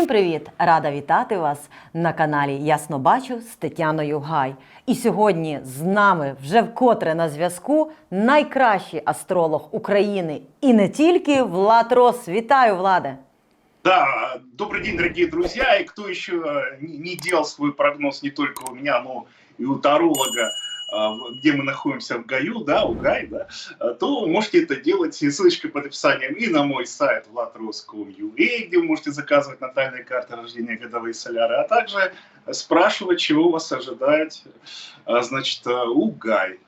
Всім привіт! Рада вітати вас на каналі Ясно Бачу з Тетяною Гай. І сьогодні з нами вже вкотре на зв'язку найкращий астролог України і не тільки Влад Рос. Вітаю, Владе! Да, добрый день, дорогие друзья. И кто еще не не делал свой прогноз не только у меня, но и у таролога, где мы находимся в Гаю, да, у Гай, да, а, то можете это делать, и ссылочка под описанием, и на мой сайт vladros.com.ua, где вы можете заказывать натальные карты рождения, годовые соляры, а также спрашивать, чего вас ожидает, а, значит, а, у Гай.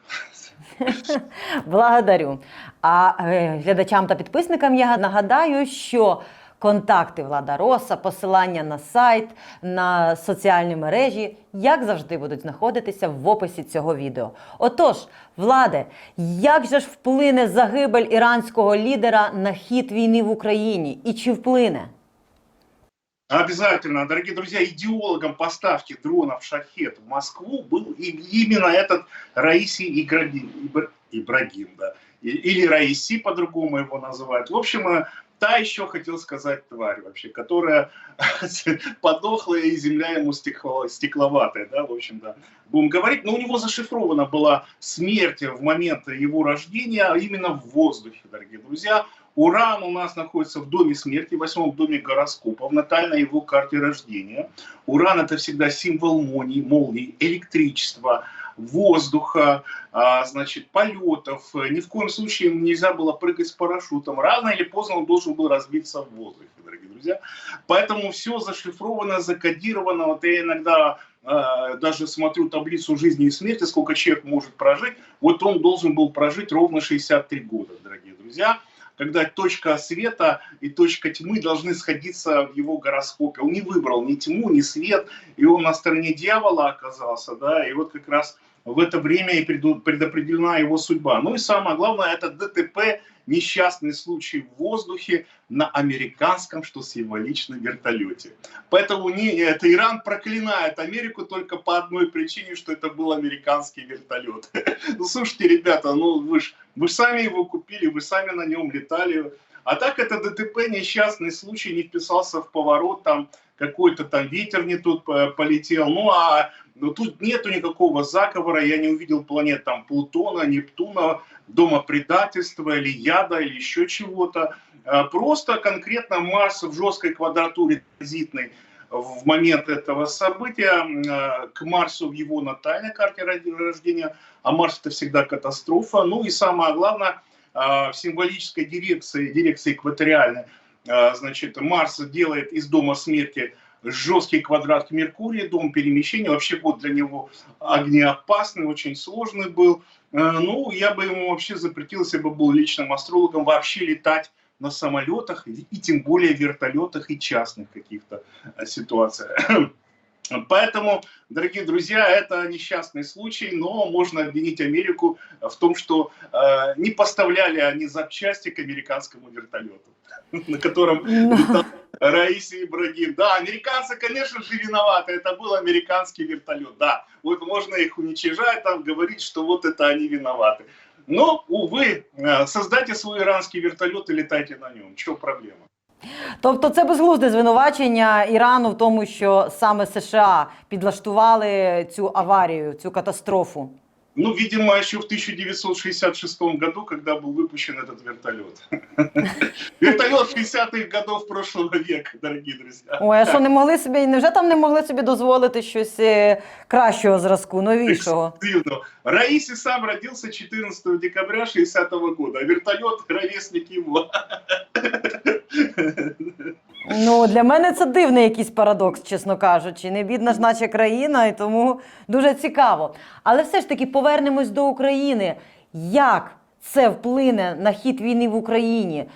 Благодарю. А е, глядачам та підписникам я нагадаю, що контакти Влада Роса, посилання на сайт, на соціальні мережі, як завжди, будуть знаходитися в описі цього відео. Отож, Владе, як же ж вплине загибель іранського лідера на хід війни в Україні? І чи вплине? Обязательно, дорогие друзья, идеологом поставки дронов «Шахет» в Москву был и- именно этот Раиси Играгим, Ибр- Ибрагим, да, И- или Раиси по-другому его называют. В общем, э, та еще, хотел сказать, тварь вообще, которая подохла и земля ему стекло- стекловатая, да, в общем, да. Будем говорить, но у него зашифрована была смерть в момент его рождения а именно в воздухе, дорогие друзья. Уран у нас находится в доме смерти, в восьмом доме гороскопа, в натальной его карте рождения. Уран это всегда символ молнии, молнии электричества, воздуха, а, значит, полетов. Ни в коем случае ему нельзя было прыгать с парашютом. Рано или поздно он должен был разбиться в воздухе, дорогие друзья. Поэтому все зашифровано, закодировано. Вот я иногда э, даже смотрю таблицу жизни и смерти, сколько человек может прожить. Вот он должен был прожить ровно 63 года, дорогие друзья когда точка света и точка тьмы должны сходиться в его гороскопе. Он не выбрал ни тьму, ни свет, и он на стороне дьявола оказался, да, и вот как раз в это время и предопределена его судьба. Ну и самое главное, это ДТП, несчастный случай в воздухе на американском, что символично, вертолете. Поэтому не, это Иран проклинает Америку только по одной причине, что это был американский вертолет. Ну слушайте, ребята, ну вы ж, вы сами его купили, вы сами на нем летали. А так это ДТП, несчастный случай, не вписался в поворот, там какой-то там ветер не тут по- полетел. Ну а ну, тут нету никакого заговора, я не увидел планет там Плутона, Нептуна, дома предательства или яда или еще чего-то. А, Просто конкретно Марс в жесткой квадратуре транзитной в момент этого события э, к Марсу в его натальной карте рождения, а Марс это всегда катастрофа. Ну и самое главное, э, в символической дирекции, дирекции экваториальной, значит, Марс делает из дома смерти жесткий квадрат к Меркурию, дом перемещения. Вообще год для него огнеопасный, очень сложный был. Э, Ну, я бы ему вообще запретил, если бы был личным астрологом, вообще летать на самолетах и тем более вертолетах и частных каких-то э, ситуациях. Поэтому, дорогие друзья, это несчастный случай, но можно обвинить Америку в том, что э, не поставляли они запчасти к американскому вертолету, на котором летал Раиси Ибрагим. Да, американцы, конечно же, виноваты. Это был американский вертолет. Да, вот можно их уничижать, там говорить, что вот это они виноваты. Но, увы, э, создайте свой иранский вертолет и летайте на нем. Чего проблема? Тобто це безглузде звинувачення Ірану в тому, що саме США підлаштували цю аварію, цю катастрофу. Ну, видимо, еще в 1966 году, когда был выпущен этот вертолет. Вертолет 60-х годов прошлого века, дорогие друзья. Ой, а що не могли собі, невже там не могли собі дозволити щось е, кращого зразку, новішого? Дивно. Раиси сам родился 14 декабря 60 года, а вертолет ровесник его. Ну, для мене це дивний якийсь парадокс, чесно кажучи. Не бідна ж наче країна, і тому дуже цікаво. Але все ж таки повернемось до України. Як це вплине на хід війни в Україні? Е,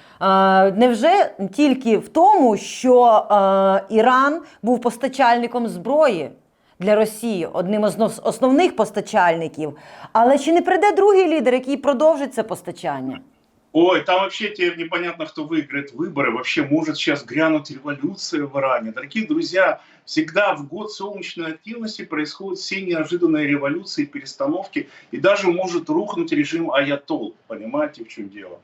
невже тільки в тому, що е, Іран був постачальником зброї? Для Росії одним нос- основних постачальників. Але чи не прийде другий лідер, який продовжить це постачання? Ой, там вообще теперь непонятно, кто выиграет выборы. Вообще может сейчас грянуть революция в Иране. Дорогие друзья, всегда в год солнечной активности происходят все неожиданные революции, перестановки. И даже может рухнуть режим Аятол. Понимаете, в чем дело?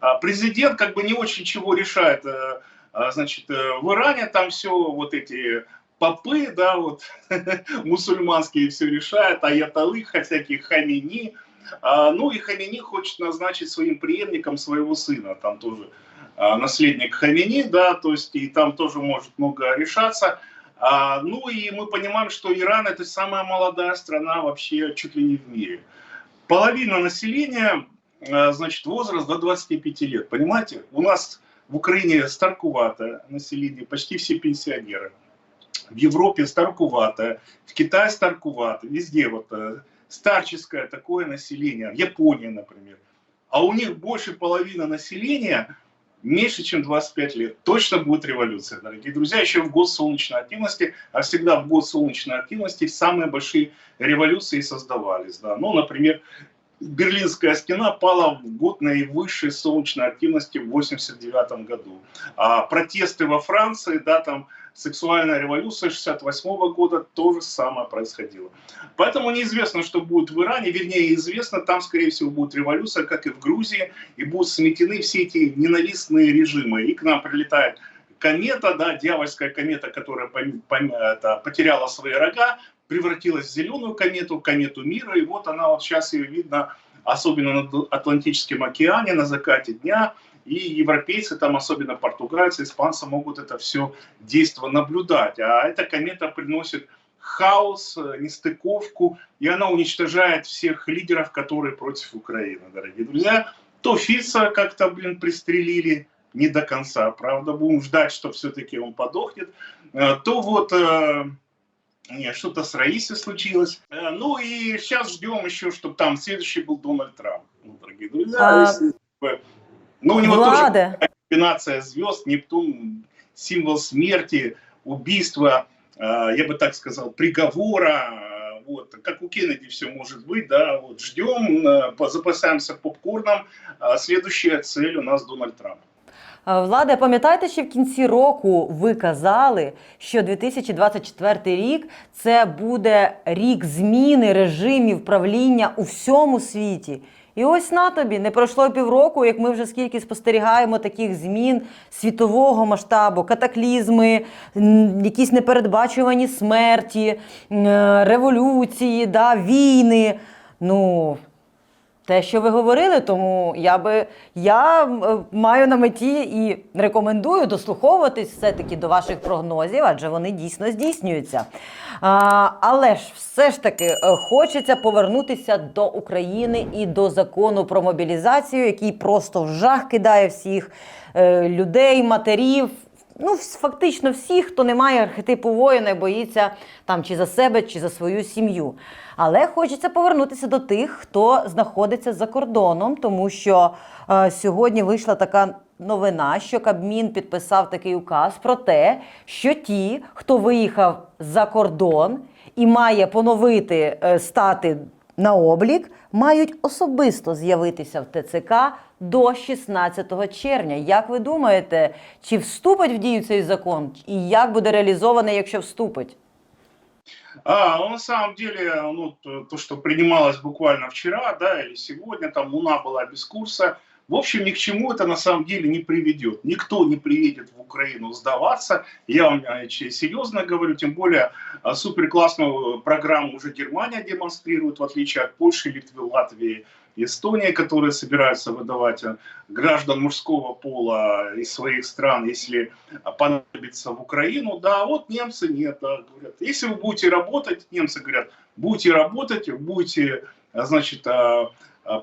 А Президент как бы не очень чего решает. Э, А, Значит, э, в Иране там все вот эти попы, да, вот мусульманские все решают, аяталы, всякие хамини. А, Ну и Хамини хочет назначить своим преемником своего сына, там тоже а, наследник Хамини, да, то есть и там тоже может много решаться. А, Ну и мы понимаем, что Иран это самая молодая страна вообще чуть ли не в мире. Половина населения, значит, возраст до 25 лет, понимаете? У нас в Украине старкуватое население, почти все пенсионеры. В Европе старкуватое, в Китае старкуватое, везде вот э, старческое такое население, в Японии, например. А у них больше половины населения меньше, чем 25 лет. Точно будет революция, дорогие друзья, еще в год солнечной активности, а всегда в год солнечной активности самые большие революции создавались. Да. Ну, например, Берлинская стена пала в год наивысшей солнечной активности в 89 году. А протесты во Франции, да, там сексуальная революция 68 года, то же самое происходило. Поэтому неизвестно, что будет в Иране, вернее, известно, там, скорее всего, будет революция, как и в Грузии, и будут сметены все эти ненавистные режимы. И к нам прилетает комета, да, дьявольская комета, которая это, потеряла свои рога, превратилась в зеленую комету, комету мира, и вот она вот сейчас ее видно, особенно на Атлантическом океане, на закате дня, и европейцы, там особенно португальцы, испанцы могут это все действо наблюдать. А эта комета приносит хаос, нестыковку, и она уничтожает всех лидеров, которые против Украины, дорогие друзья. То Фица как-то, блин, пристрелили, не до конца, правда, будем ждать, что все-таки он подохнет. Э, То вот э, что-то с Раисой случилось. Э, Ну и сейчас ждем еще, чтобы там следующий был Дональд Трамп. Ну, дорогие друзья, А, если ну, у него тоже Владе, комбинация звезд, Нептун, символ смерти, убийства, э, я бы так сказал, приговора. Вот, как у Кеннеди все может быть, да, вот ждем, э, запасаемся попкорном. А Следующая цель у нас Дональд Трамп. Е, Владе, пам'ятаєте, що в кінці року ви казали, що 2024 рік це буде рік зміни режимів правління у всьому світі. І ось на тобі не пройшло півроку, як ми вже скільки спостерігаємо таких змін світового масштабу, катаклізми, якісь непередбачувані смерті, е, революції, да, війни. Ну, те, що ви говорили, тому я би я е, маю на меті і рекомендую дослуховуватись все-таки до ваших прогнозів, адже вони дійсно здійснюються. А, але ж все ж таки е, хочеться повернутися до України і до закону про мобілізацію, який просто в жах кидає всіх е, людей, матерів. Ну, фактично всіх, хто не має архетипу воїна, боїться там чи за себе, чи за свою сім'ю. Але хочеться повернутися до тих, хто знаходиться за кордоном, тому що е, сьогодні вийшла така новина, що Кабмін підписав такий указ про те, що ті, хто виїхав за кордон і має поновити е, стати на облік, мають особисто з'явитися в ТЦК до 16 червня. Як ви думаєте, чи вступить в дію цей закон, і як буде реалізований, якщо вступить? А, ну, на самом деле, ну, то, то, что принималось буквально вчера, да, или сегодня, там Луна была без курса, в общем, ни к чему это на самом деле не приведет. Никто не приедет в Украину сдаваться, я вам че- серьезно говорю, тем более а, суперклассную программу уже Германия демонстрирует, в отличие от Польши, Литвы, Латвии, Эстонии, которые собираются выдавать э, граждан мужского пола из своих стран, если понадобится в Украину, да, вот немцы нет, да, говорят, если вы будете работать, немцы говорят, будете работать, будете, а, значит, а,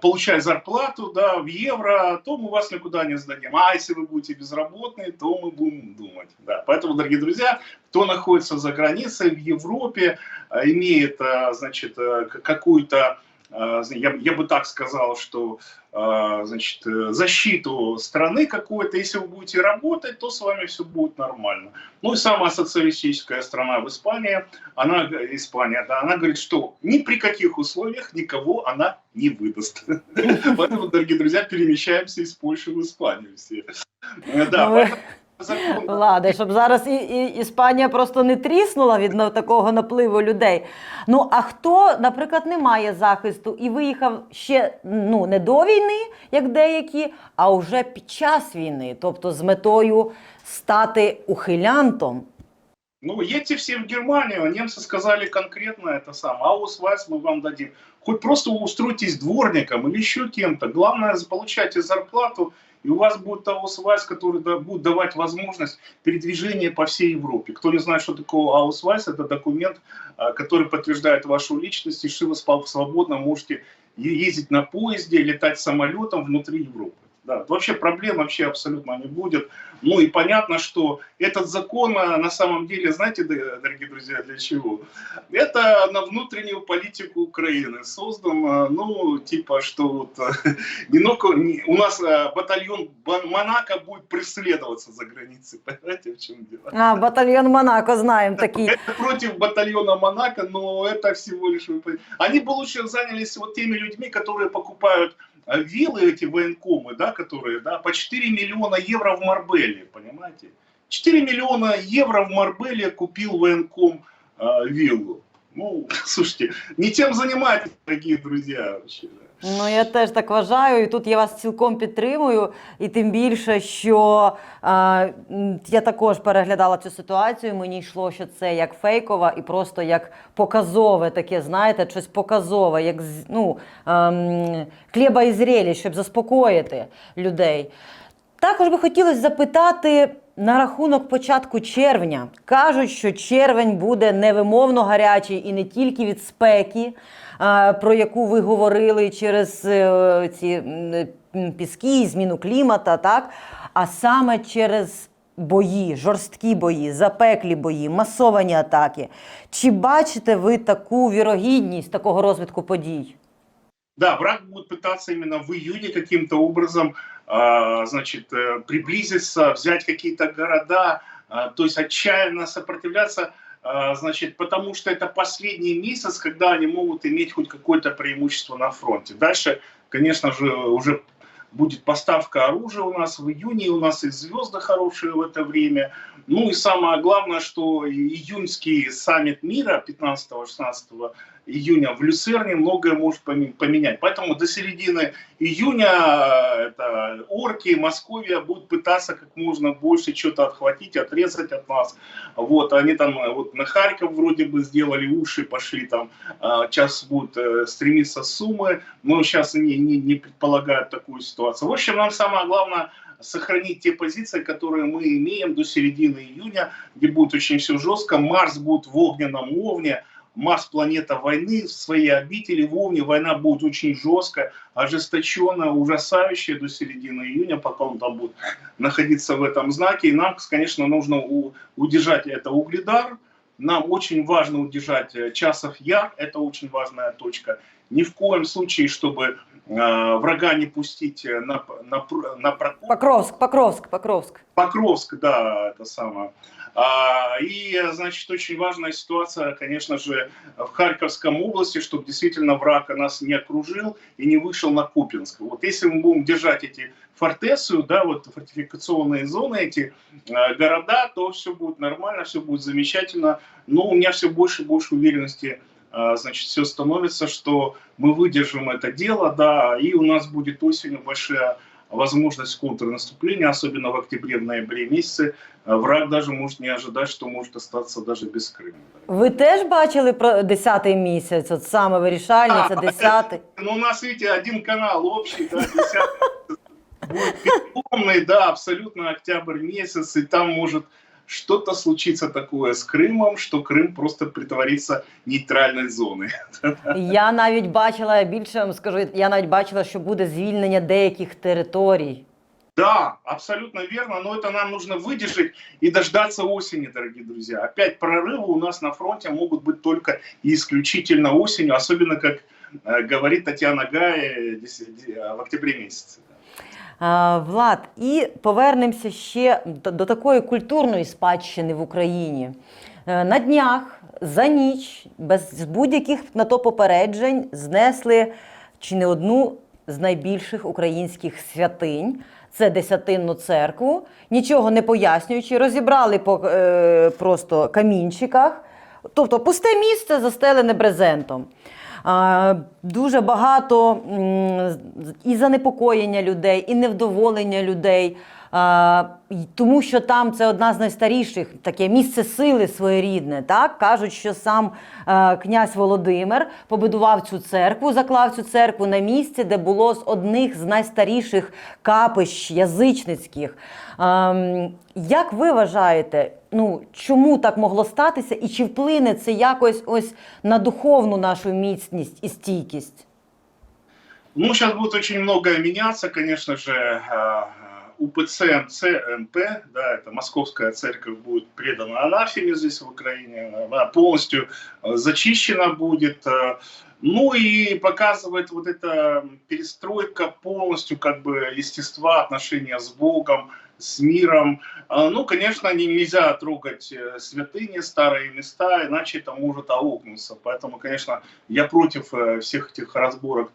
получать зарплату, да, в евро, то мы вас никуда не сдадим. А если вы будете безработные, то мы будем думать, да. Поэтому, дорогие друзья, кто находится за границей в Европе, имеет, значит, какую-то я, я бы так сказал, что а, значит, э, защиту страны какой-то. Если вы будете работать, то с вами все будет нормально. Ну и самая социалистическая страна в Испании, она, Испания, да, она говорит, что ни при каких условиях никого она не выдаст. Поэтому, дорогие друзья, перемещаемся из Польши в Испанию все. Э, Да, Ну, ви- поэтому закон. Влада, щоб зараз і, і Іспанія просто не тріснула від на- такого напливу людей. Ну а хто, наприклад, не має захисту і виїхав ще ну не до війни, як деякі, а вже під час війни, тобто з метою стати ухилянтом. Ну, едьте все в Германию, немцы сказали конкретно это самое, аусвайс мы вам дадим. Хоть просто устройтесь дворником или еще кем-то. Главное, получайте зарплату, и у вас будет аусвайс, который да- будет давать возможность передвижения по всей Европе. Кто не знает, что такое аусвайс, это документ, а, который подтверждает вашу личность, и вы свободно можете ездить на поезде, летать самолетом внутри Европы. Да, вообще проблем вообще абсолютно не будет. Ну и понятно, что этот закон а, на самом деле, знаете, дорогие друзья, для чего? Это на внутреннюю политику Украины создан, а, ну, типа, что вот а, не у нас батальон Монако будет преследоваться за границей, понимаете, в чем дело? А батальйон Монако знаємо такий. Это против батальона Монако, но это всего лишь... Они бы лучше занялись вот теми людьми, которые покупают виллы, эти военкомы, да, которые, да, по 4 миллиона евро в Марбеле, понимаете? 4 миллиона евро в Марбеле купил военком а, виллу. Ну, слушайте, не тем занимайтесь, дорогие друзья, вообще, да. Ну, я теж так вважаю, і тут я вас цілком підтримую. І тим більше, що е, я також переглядала цю ситуацію. Мені йшло, що це як фейкова і просто як показове таке, знаєте, щось показове, як ну, ем, хліба і зрелість, щоб заспокоїти людей. Також би хотілося запитати на рахунок початку червня. Кажуть, що червень буде невимовно гарячий і не тільки від спеки, а, про яку ви говорили через е, ці піски, зміну клімата, так? а саме через бої, жорсткі бої, запеклі бої, масовані атаки. Чи бачите ви таку вірогідність такого розвитку подій? Да, враг будет пытаться именно в июне каким-то образом, а, значит, э, приблизиться, взять какие-то города, а, то есть отчаянно сопротивляться, значит, потому что это последний месяц, когда они могут иметь хоть какое-то преимущество на фронте. Дальше, конечно же, уже будет поставка оружия у нас в июне, у нас и звезды хорошие в это время. Ну и самое главное, что июньский саммит мира 15-16 июня в Люцерне многое может поме- поменять. Поэтому до середины июня э, это орки, Московия будут пытаться как можно больше что-то отхватить, отрезать от нас. Вот, они там, э, вот на Харьков вроде бы сделали уши, пошли там, сейчас будут э, стремиться суммы, но сейчас они не, не предполагают такую ситуацию. В общем, нам самое главное сохранить те позиции, которые мы имеем до середины июня, где будет очень все жестко. Марс будет в огненном овне, Марс планета войны в своей обители в Овне война будет очень жесткая, ожесточенная, ужасающая до середины июня, пока он там будет находиться в этом знаке. И нам, конечно, нужно удержать это угледар. Нам очень важно удержать э, часов яр, это очень важная точка. Ни в коем случае, чтобы э, врага не пустить э, на, на, на Покровськ, Покровськ, Покровськ. Покровск, да, это самое. А, и, значит, очень важная ситуация, конечно же, в Харьковском области, чтобы действительно враг нас не окружил и не вышел на Купинск. Вот если мы будем держать эти фортецию, да, вот фортификационные зоны, эти э, города, то все будет нормально, все будет замечательно. Но у меня все больше и больше уверенности э, значит, все становится, что мы выдержим это дело, да, и у нас будет осенью большая возможность контрнаступления, особенно в октябре, в ноябре месяце. Э, Враг даже может не ожидать, что может остаться даже без Крыма. Ви теж бачили про 10-й місяць, от саме вирішальний, це 10-й. Ну, у нас, видите, один канал общий, да, 10 будет переломный, да, абсолютно октябрь месяц, и там может что-то случиться такое с Крымом, что Крым просто притворится нейтральной зоной. Я навіть бачила, я більше вам скажу, я навіть бачила, що буде звільнення деяких територій. Да, абсолютно верно, но это нам нужно выдержать и дождаться осени, дорогие друзья. Опять прорывы у нас на фронте могут быть только и исключительно осенью, особенно, как э, говорит Татьяна Гая, дес- де- в октябре месяце. Влад, і повернемося ще до, до такої культурної спадщини в Україні. Е, На днях за ніч, без будь-яких на то попереджень, знесли чи не одну з найбільших українських святинь. Це Десятинну церкву, нічого не пояснюючи, розібрали по е, просто камінчиках, тобто пусте місце застелене брезентом. Дуже багато і занепокоєння людей, і невдоволення людей. Тому що там це одна з найстаріших, таке місце сили своєрідне. Так кажуть, що сам е, князь Володимир побудував цю церкву, заклав цю церкву на місці, де було з одних з найстаріших капищ язичницьких. Ем, як ви вважаєте, ну чому так могло статися, і чи вплине це якось ось на духовну нашу міцність і стійкість? Ну, сейчас будет очень многое меняться, конечно же. э, УПЦ МЦ да, это Московская церковь будет предана анафеме здесь в Украине, она полностью э, зачищена будет. э, Ну и показывает вот эта перестройка полностью как бы естества, отношения с Богом, с миром. А, Ну, конечно, не- нельзя трогать э, святыни, старые места, иначе это может аукнуться. Поэтому, конечно, я против э, всех этих разборок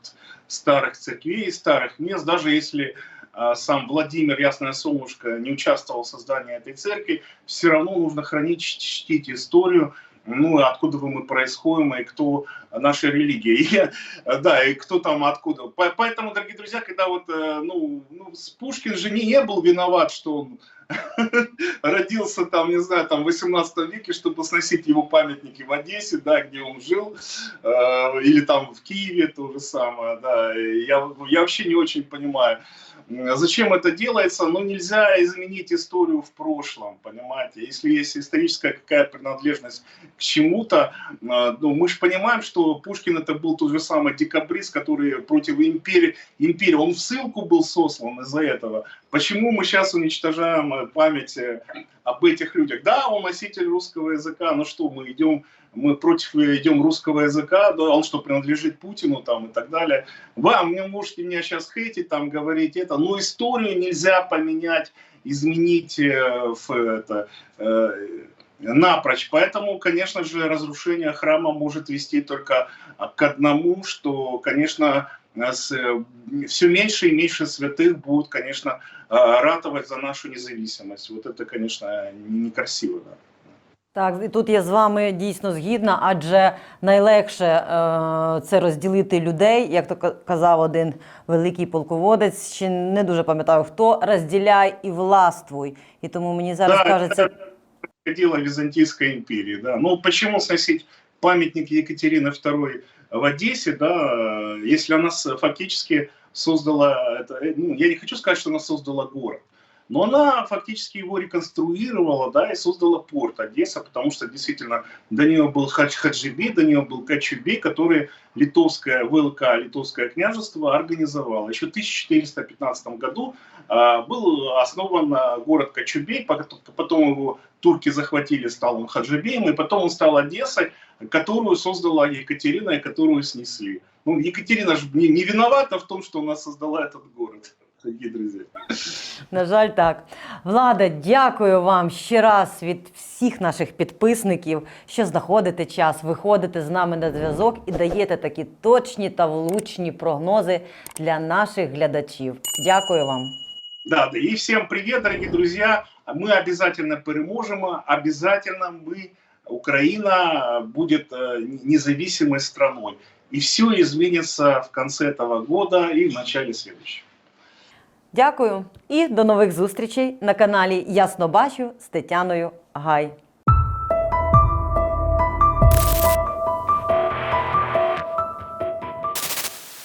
старых церквей, старых мест, даже если а, сам Владимир Ясное Солнышко не участвовал в создании этой церкви, все равно нужно хранить, чтить историю, ну, откуда мы происходим, и кто наша религия. И, да, и кто там откуда. По- Поэтому, дорогие друзья, когда вот, э, ну, ну, Пушкин же не был виноват, что он родился там, не знаю, там в 18 веке, чтобы сносить его памятники в Одессе, да, где он жил, э, или там в Киеве то же самое, да. Я, я вообще не очень понимаю, зачем это делается, но нельзя изменить историю в прошлом, понимаете. Если есть историческая какая принадлежность к чему-то, э, ну, мы же понимаем, что Пушкин это был тот же самый декабрист, который против империи, империи, он в ссылку был сослан из-за этого. Почему мы сейчас уничтожаем память э, об этих людях? Да, он носитель русского языка, но что, мы идем, мы против э, идем русского языка, да, он что, принадлежит Путину там и так далее. Вам, мне можете меня сейчас хейтить, там говорить это, но историю нельзя поменять, изменить э, в это, напрочь. Поэтому, конечно же, разрушение храма может вести только а, к одному, что, конечно, все меньше и меньше святых будут, конечно, а, ратовать за нашу независимость. Вот это, конечно, некрасиво. Да. Так, і тут я з вами дійсно згідна, адже найлегше е, це розділити людей, як то ка- казав один великий полководець, ще не дуже пам'ятаю хто, розділяй і властвуй. І тому мені зараз Да, кажеться, это Происходило в Византийской империи. Да. Ну, почему сносить памятник Екатерины II в Одессе, да, если она фактически создала, это, э, ну, я не хочу сказать, что она создала город, но она фактически его реконструировала, да, и создала порт Одесса, потому что действительно до нее был Хадж Хаджиби, до нее был Качуби, который литовское ВЛК, литовское княжество организовало. Еще в 1415 году а, был основан а, город Качубей, потом- потом его турки захватили, стал он Хаджибеем, и потом он стал Одессой, которую создала Екатерина и которую снесли. Ну, Екатерина же не, не виновата в том, что она создала этот город, дорогие друзья. на жаль, так. Влада, дякую вам ще раз від всіх наших підписників, що знаходите час, виходите з нами на зв'язок і даєте такі точні та влучні прогнози для наших глядачів. Дякую вам. Да, да, и всем привет, дорогие друзья. Мы обязательно переможем, обязательно мы, Украина будет э, независимой страной. И все изменится в конце этого года и в начале следующего. Дякую і до нових зустрічей на каналі Ясно Бачу з Тетяною Гай.